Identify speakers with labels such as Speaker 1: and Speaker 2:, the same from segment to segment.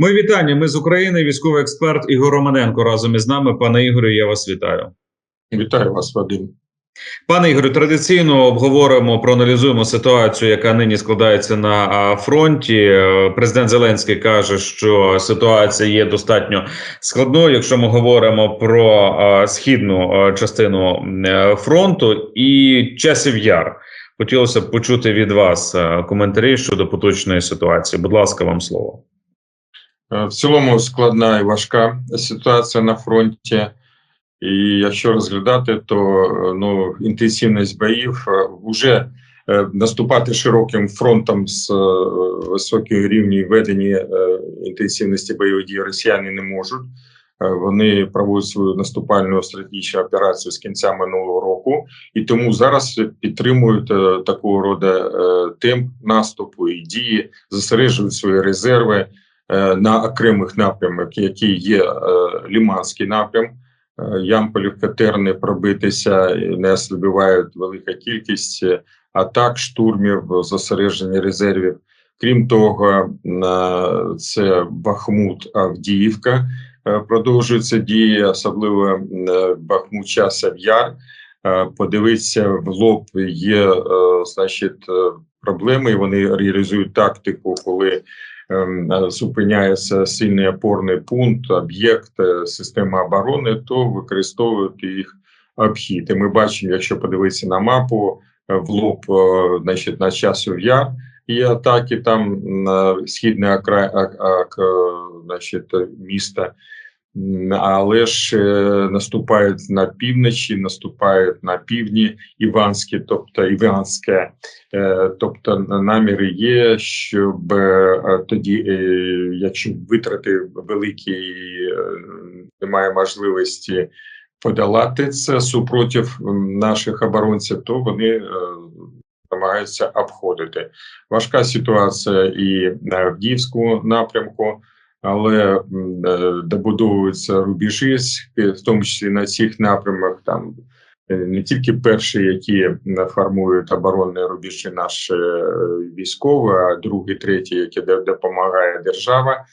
Speaker 1: Ми вітання. Ми з України. Військовий експерт Ігор Романенко разом із нами. Пане Ігорю, я вас вітаю.
Speaker 2: Вітаю вас, Вадим.
Speaker 1: Пане Ігорю, традиційно обговоримо, проаналізуємо ситуацію, яка нині складається на фронті. Президент Зеленський каже, що ситуація є достатньо складною, якщо ми говоримо про східну частину е, фронту і часів яр. Хотілося б почути від вас е, коментарі щодо поточної ситуації. Будь ласка, вам слово.
Speaker 2: Е, В цілому складна і важка ситуація на фронті. І якщо розглядати, то е, ну, інтенсивність боїв вже наступати широким фронтом з е, високих рівнів ведення е, інтенсивності бойових дій росіяни не можуть. Е, Вони проводять свою наступальну стратегічну операцію з кінця минулого року, і тому зараз підтримують е, такого роду е, темп наступу і дії, зосереджують свої резерви е, на окремих напрямах, які є е, Ліманський напрям. Е, Ямполів Катерни пробитися не ослабівають велика кількість е, атак, штурмів, зосередження резервів. Крім того, е, це Бахмут, Авдіївка. Е, Продовжуються дії, особливо е, Бахмут Часов Яр. Е, Подивитися в лоб є е, значить, е, проблеми. Вони реалізують тактику, коли е, зупиняється сильний опорний пункт, об'єкт, е, система оборони, то використовують їх обхід. І ми бачимо, якщо подивитися на мапу е, в лоб, е, значить, на часу яр і атаки там на східний окрай е, значить, міста. Але ж е, наступають на півночі, наступають на півдні Іванське, тобто Іванське, е, тобто наміри є, щоб е, тоді, якщо витрати великі, немає можливості подолати це супротив наших оборонців, то вони е, намагаються обходити. Важка ситуація і на Авдіївському напрямку але е, добудовуються рубежі, в тому числі на цих напрямах. Там е, не тільки перші, які формують оборонні рубежі наші е, військові, а другі, треті, які допомагає держава.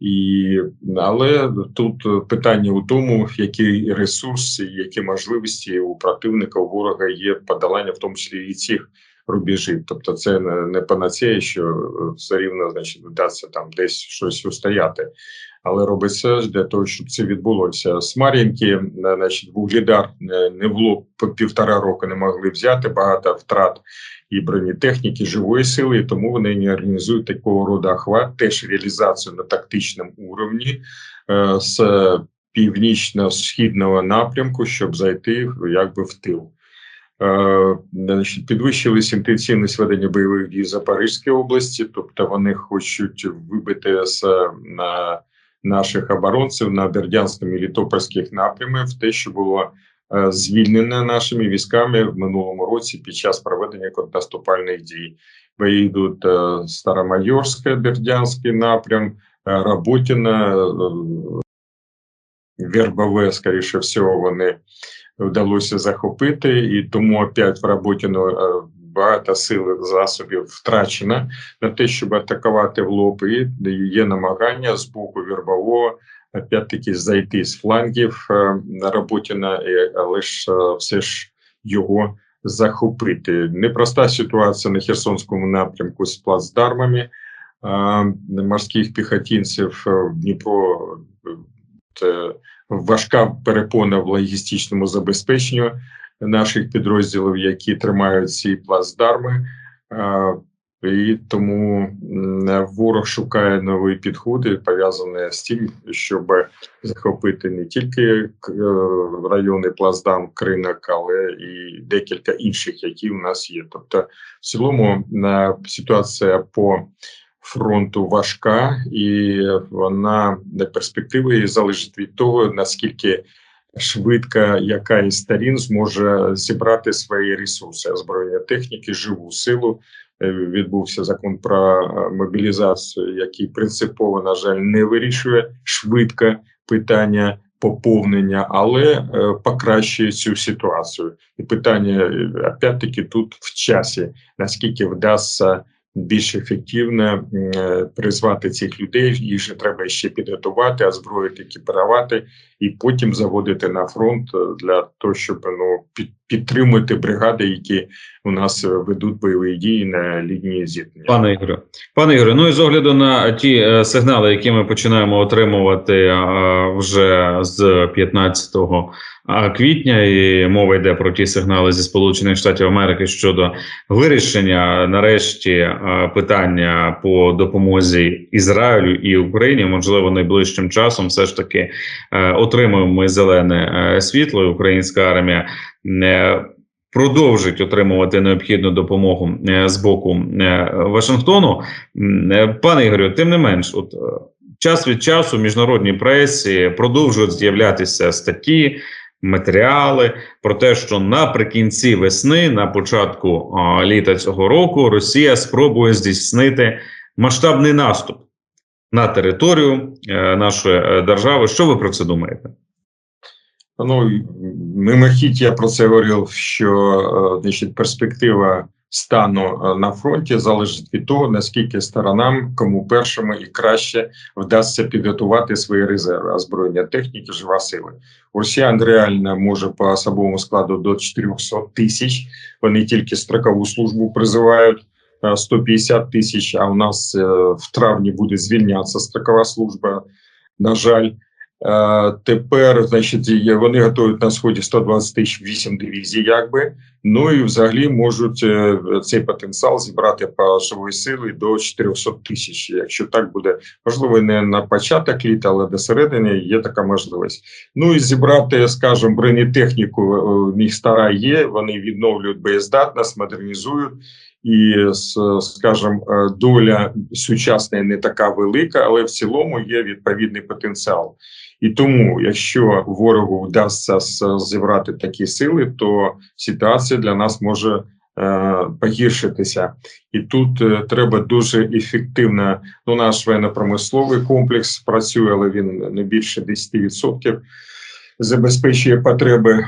Speaker 2: І, але тут питання у тому, які ресурси, які можливості у противника, у ворога є подолання, в тому числі і цих рубежів. Тобто, це не, не панацея, що е, все рівно значить вдасться там десь щось устояти. Але робиться для того, щоб це відбулося. З Мар'їнки, е, значить, вугледар е, не було півтора року, не могли взяти багато втрат і бронетехніки, живої сили, і тому вони не організують такого роду охват, теж реалізацію на тактичному уровні з північно-східного напрямку, щоб зайти якби в тил. Е, підвищилась інтенсивність ведення бойових дій в Запорізькій області, тобто вони хочуть вибити з на наших оборонців на Бердянському і Літопольських напрямів те, що було е, звільнене нашими військами в минулому році під час проведення контрнаступальних дій. Бої йдуть е, Старомайорське, Бердянський напрям, Роботіна, е, Вербове, скоріше всього, вони вдалося захопити, і тому опять в Роботіно е, багато сил засобів втрачено на те, щоб атакувати в лоб. І є намагання з боку Вербового опять-таки зайти з флангів е, на Роботіна, і- але ж е, все ж його захопити. Непроста ситуація на Херсонському напрямку з плацдармами морських піхотинців е, в Дніпро. Е, важка перепона в логістичному забезпеченню наших підрозділів, які тримають ці плацдарми. Е, І тому ворог шукає нові підходи, пов'язані з тим, щоб захопити не тільки е, райони плацдарм кринок, але і декілька інших, які у нас є. Тобто, в цілому ситуація по фронту важка, і вона на перспективи залежить від того, наскільки швидко яка із сторін зможе зібрати свої ресурси озброєння техніки, живу силу. Е, Відбувся закон про е, мобілізацію, який принципово, на жаль, не вирішує швидко питання поповнення, але е, покращує цю ситуацію. І питання опять-таки тут в часі, наскільки вдасться більш ефективно е, призвати цих людей. Їх же треба ще підготувати, озброїти, екіпірувати і потім заводити на фронт е, для того, щоб ну під, підтримувати бригади, які у нас е, ведуть бойові дії на лінії зіткнення.
Speaker 1: Пане Ігорю, пане Ігорю, ну і з огляду на ті сигнали, які ми починаємо отримувати вже з 15 а, квітня, і мова йде про ті сигнали зі Сполучених Штатів Америки щодо вирішення нарешті е, питання по допомозі Ізраїлю і Україні, можливо, найближчим часом все ж таки е, отримуємо зелене е, світло. Українська армія продовжить отримувати необхідну допомогу з боку Вашингтону. Пане Ігорю, тим не менш, от час від часу в міжнародній пресі продовжують з'являтися статті. Матеріали про те, що наприкінці весни, на початку а, літа цього року, Росія спробує здійснити масштабний наступ на територію е, нашої е, держави. Що ви про це думаєте?
Speaker 2: Ну, мимохідь я про це говорив, що е, значить, перспектива стану е, на фронті залежить від того, наскільки сторонам, кому першому і краще вдасться підготувати свої резерви, озброєння техніки, жива сила. Росіян реально може по особовому складу до 400 тисяч. Вони тільки строкову службу призивають. е, 150 тисяч, а у нас е, в травні буде звільнятися строкова служба. На жаль, Е, Тепер, значить, вони готують на сході 120 тисяч 8 дивізій, якби. Ну і взагалі можуть е, цей потенціал зібрати по живої сили до 400 тисяч. Якщо так буде, можливо, не на початок літа, але до середини є така можливість. Ну і зібрати, скажімо, бронетехніку, е, в них стара є. Вони відновлюють боєздатність, модернізують. І с- скажімо, е, доля сучасна не така велика, але в цілому є відповідний потенціал. І тому, якщо ворогу вдасться зібрати такі сили, то ситуація для нас може е, погіршитися. І тут е, треба дуже ефективно. Ну, наш воєнно-промисловий комплекс працює, але він не більше 10% забезпечує потреби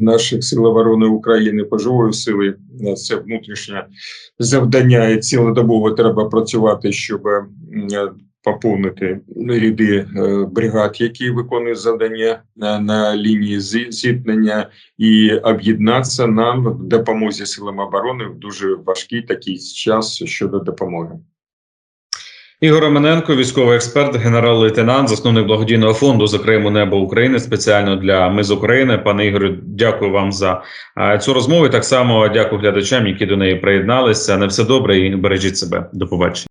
Speaker 2: наших сил оборони України поживої сили. Е, Це внутрішнє завдання, і цілодобово треба працювати, щоб е, поповнити ряди е, бригад, які виконують завдання на, на лінії зіткнення, і об'єднатися нам в допомозі силам оборони в дуже важкий такий час щодо допомоги.
Speaker 1: Ігор Романенко, військовий експерт, генерал-лейтенант, засновник благодійного фонду за Криму Небо України спеціально для Ми з України. Пане Ігорю, дякую вам за цю розмову. І Так само дякую глядачам, які до неї приєдналися. На все добре і бережіть себе. До побачення.